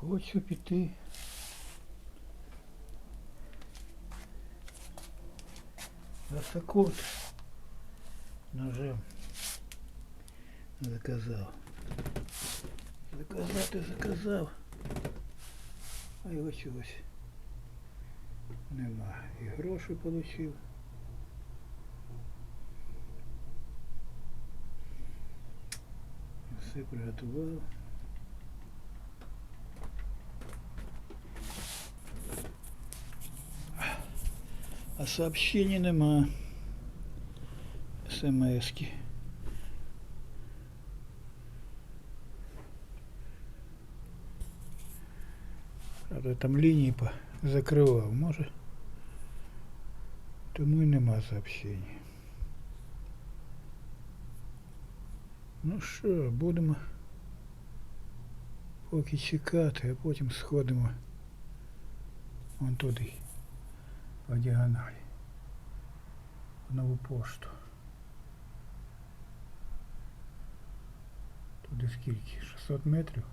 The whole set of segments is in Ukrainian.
Хочу піти. Високот ножем заказав. Заказати заказав. А його чогось нема. І гроші отримав. Все приготував. А сообщений нема. СМСки. Правда, там лінії по- закривав, може. Тому і нема сообщень. Ну що, будемо поки чекати, а потім сходимо вон туди, По діагоналі. В нову пошту. Туди скільки? 600 метрів?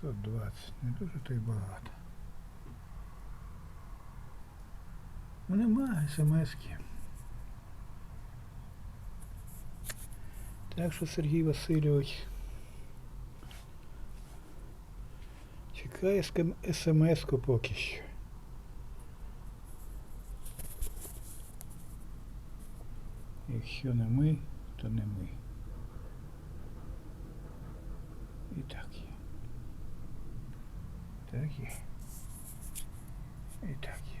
620. Не дуже то й багато. Ну нема смс-ки. Так що Сергій Васильович чекає смс-ку поки що. Якщо не ми, то не ми. І так є. Так є. І так є.